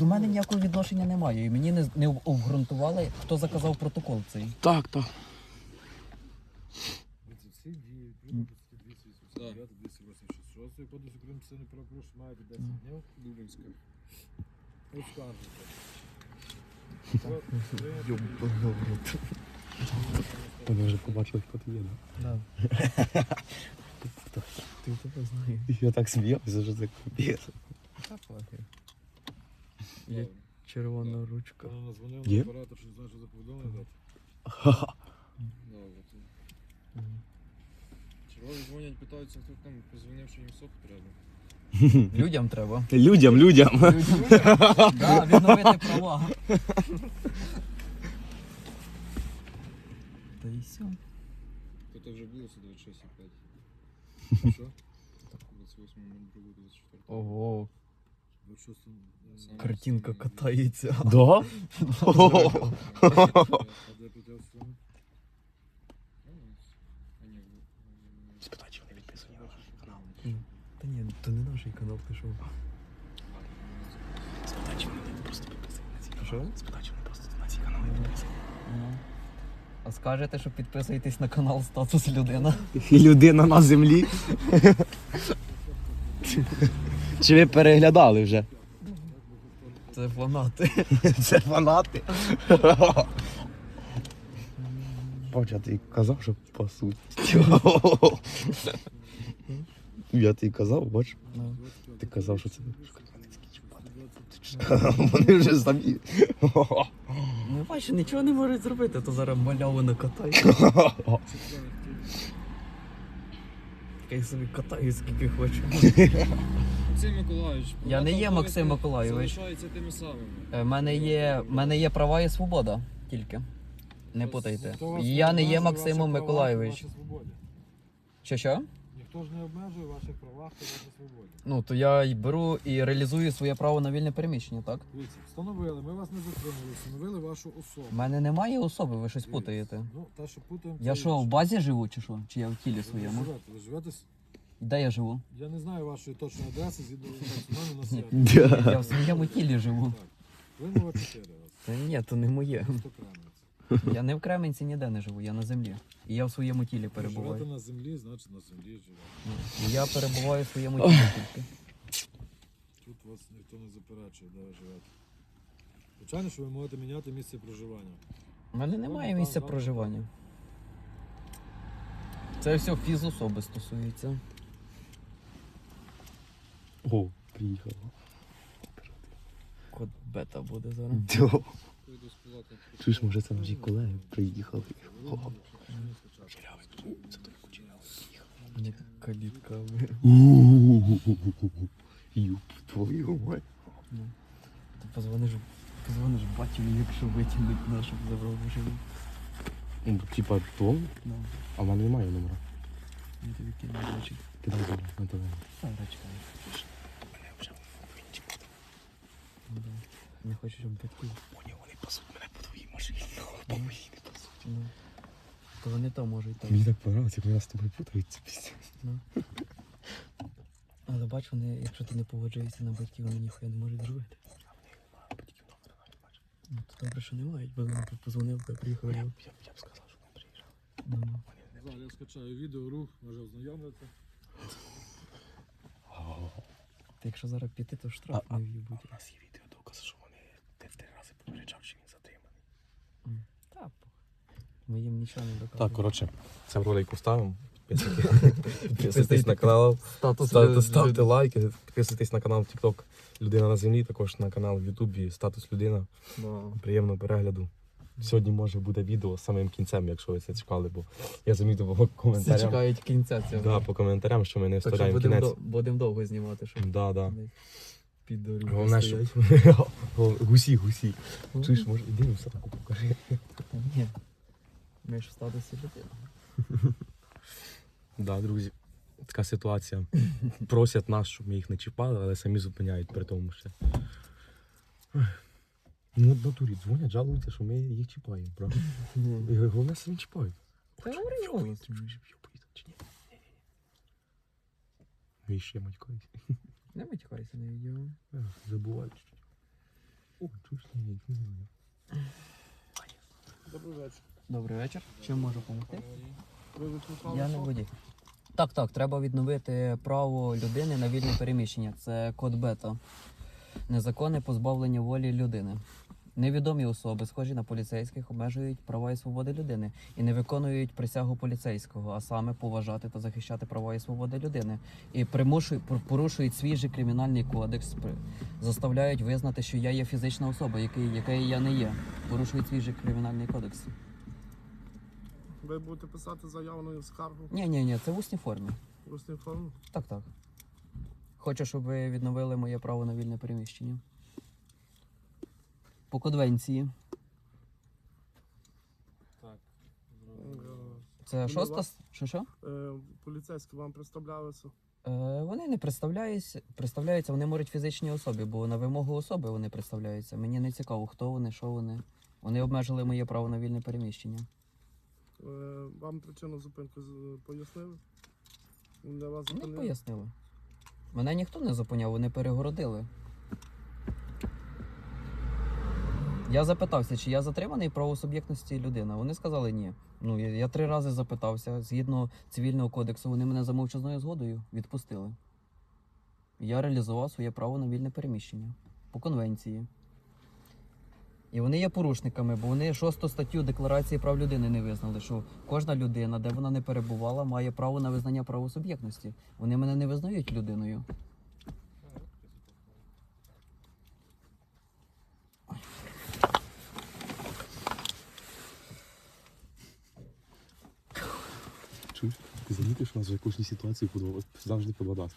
до мене ніякого відношення немає. І мені не, не обґрунтували, хто заказав протокол цей. Так, так. Дивіться, всі дії відповідно до статті 289, 286 Кодексу України це не правопорушення маєте 10 днів. Дублінська. Оскаржуйте. Вони вже побачили, хто ти є, Да. так? Ти тебе знаєш. Я так сміявся, що це капець. Є червона ручка. Коли назвонив Є? на оператор, що не знає, що за повідомлення дати. Чергові дзвонять, питаються, хто там позвонив, що їм сок треба. Людям треба. Людям, людям. Да, відновити права. Та і все. Хто вже було, це 26,5. Що? 28 другу, 24. Ого, 26 Саме картинка катається. Да? Спитай, чи вони відписані. Та ні, то не наш канал пішов. Спитай, чи вони просто підписані на цей канал. Спитай, чи вони просто на цей канал підписані. А скажете, що підписуєтесь на канал Статус Людина. І людина на землі. Чи ви переглядали вже? Це фанати. Це фанати. Бач, я тобі казав, що пасуть. Я тобі казав, бач, ти казав, що це. Вони вже самі. Ну бачиш, нічого не можуть зробити, то зараз маляву накатають. Хай собі катаю скільки хочу. Максим Миколаївич. Я не є права та Максим обов'язки Миколайович. Залишаються тими самими. У мене є, мене є права і свобода тільки. Не путайте. Я не є Максимом Миколайович. Що що? Ніхто ж не обмежує ваших правах та вашій свободі. Ну то я й беру і реалізую своє право на вільне переміщення, так? Дивіться, встановили, ми вас не затримали, встановили вашу особу. У мене немає особи, ви щось Дивіться, путаєте. Ну, те, що путаємо, Я це що, в базі живу чи що? Чи я в тілі Ви не своєму? живете, ви живете, с- Де я живу? я не знаю вашої точної адреси, згідно національного населення. Я в своєму тілі живу. Вимова 4. Та ні, то не моє. Я не в Кременці ніде не живу, я на землі. І я в своєму тілі Ви живете на землі, значить на землі живете. Ну, Я перебуваю в своєму тілі тільки. Тут вас ніхто не заперечує, де ви живете. Звичайно, що ви можете міняти місце проживання. У мене немає місця проживання. Це все фізособи стосується. О, приїхала. Код бета буде зараз. Дьо. Чуєш, може це наші колеги приїхали. Кучерявий. Це той кучерявий приїхав. Калітка. Юп, твою мать. Ти позвониш, позвониш батю, якщо витягнуть нашу забрав машину. Ну, Типа то, Ну, а в мене немає номера. я тобі кину речі. Кидай зараз на тебе. Речка. Мене вже в Ну, да. Не хочу, щоб батьки. Поняв, вони пасуть мене по твоїй машині. По моїй не пасуть. Ну. То вони то можуть так. Мені так понравилось, як вони з тобою путаються після. Ну. Але бач, вони, якщо ти не погоджуєшся на батьків, вони ніхуя не можуть зробити. Не бачу. Ну, то добре, що не мають, бо вони тут позвонив, я приїхав. Я Я... б я б- сказав, що вони. Ну, ну. Зараз я скачаю відео, рух, може ознайомитися. Та якщо зараз піти, то А, штраф а, не а в'їбуть. у нас є відео доказ, що вони те в три рази попереджав, що він затриманий. Та, похуй. Ми їм нічого не доказуємо. Так, коротше, це в ролику ставимо. Підписуйтесь, на канал, Статус ставте, ставте лайки, підписуйтесь на канал TikTok Людина на землі, також на канал в Ютубі Статус Людина. Да. Приємного перегляду. Сьогодні може буде відео з самим кінцем, якщо ви це чекали, бо я замітив по Всі коментарям. чекають кінця цього. Да, по коментарям, що ми не вставляємо кінець. до, будемо довго знімати, щоб Да, да. підорі. Головне, що гусі, гусі. Чуєш, може, іди в садку покажи. Ні. Ми ж в статусі людини. Да, друзі. Така ситуація. Просять нас, щоб ми їх не чіпали, але самі зупиняють при тому ще. Ну, в натурі дзвонять, жалуються, що ми їх чіпаємо, правда? І головне, чіпають. Чи ні? Ні-ні-ні. Ви ще матькають. Не витікайся на відео. Забувають. О, ні, ні. Добрий вечір. Добрий вечір. Чим можу допомогти? Я не водій. Так, так, треба відновити право людини на вільне переміщення. Це код бета. Незаконне позбавлення волі людини. Невідомі особи, схожі на поліцейських, обмежують права і свободи людини і не виконують присягу поліцейського, а саме поважати та захищати права і свободи людини. І примушують порушують свій же кримінальний кодекс, заставляють визнати, що я є фізична особа, який, якою я не є. Порушують свій же кримінальний кодекс. Ви будете писати заяву на скаргу Ні, ні, ні, це в усній формі. в усній формі? Так, так. Хочу, щоб ви відновили моє право на вільне переміщення. По конвенції. Так. Це Ну, шоста. вас- с- Що що? Е, поліцейські вам представлялися. Е, вони не представляються, представляються, вони можуть фізичні особи, бо на вимогу особи вони представляються. Мені не цікаво, хто вони, що вони. Вони обмежили моє право на вільне переміщення. Е, вам причину зупинки з- пояснили? Для вас Не зупинили? пояснили. Мене ніхто не зупиняв, вони перегородили. Я запитався, чи я затриманий правосуб'єктності людина. Вони сказали ні. Ну, я, я три рази запитався. Згідно цивільного кодексу, вони мене за мовчазною згодою відпустили. Я реалізував своє право на вільне переміщення по конвенції. І вони є порушниками, бо вони шосту статтю Декларації прав людини не визнали, що кожна людина, де вона не перебувала, має право на визнання правосуб'єктності. Вони мене не визнають людиною. Чуєш? Ти замітив, що у нас в кожній ситуації завжди по два.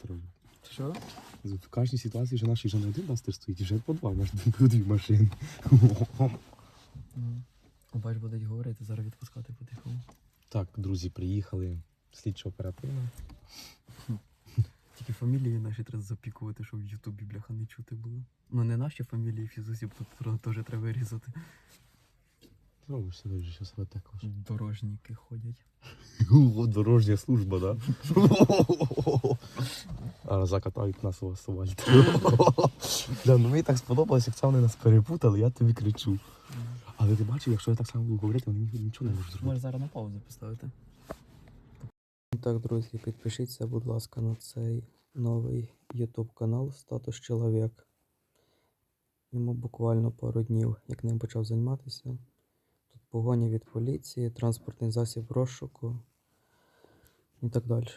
Вже? Що? В кожній ситуації вже нашій вже не один дастер стоїть, вже по два, може по дві машини. Бач, будуть говорити, зараз відпускати потихому. Так, друзі, приїхали слідчо оперативно. Тільки фамілії наші треба запікувати, щоб в Ютубі бляха не чути було. Ну не наші фамілії фізусів, тут теж треба різати. Зробиш себе що себе також. Дорожники ходять. О, дорожня служба, да? А закатають нас у асфальт. Бля, ну мені так сподобалось, як це вони нас перепутали, я тобі кричу. Але ти бачив, якщо я так само буду говорити, вони нічого не можуть зробити. Можеш зараз на паузу поставити. Так, друзі, підпишіться, будь ласка, на цей новий YouTube канал Статус Чоловік. Йому буквально пару днів, як ним почав займатися. Тут погоні від поліції, транспортний засіб розшуку і так далі.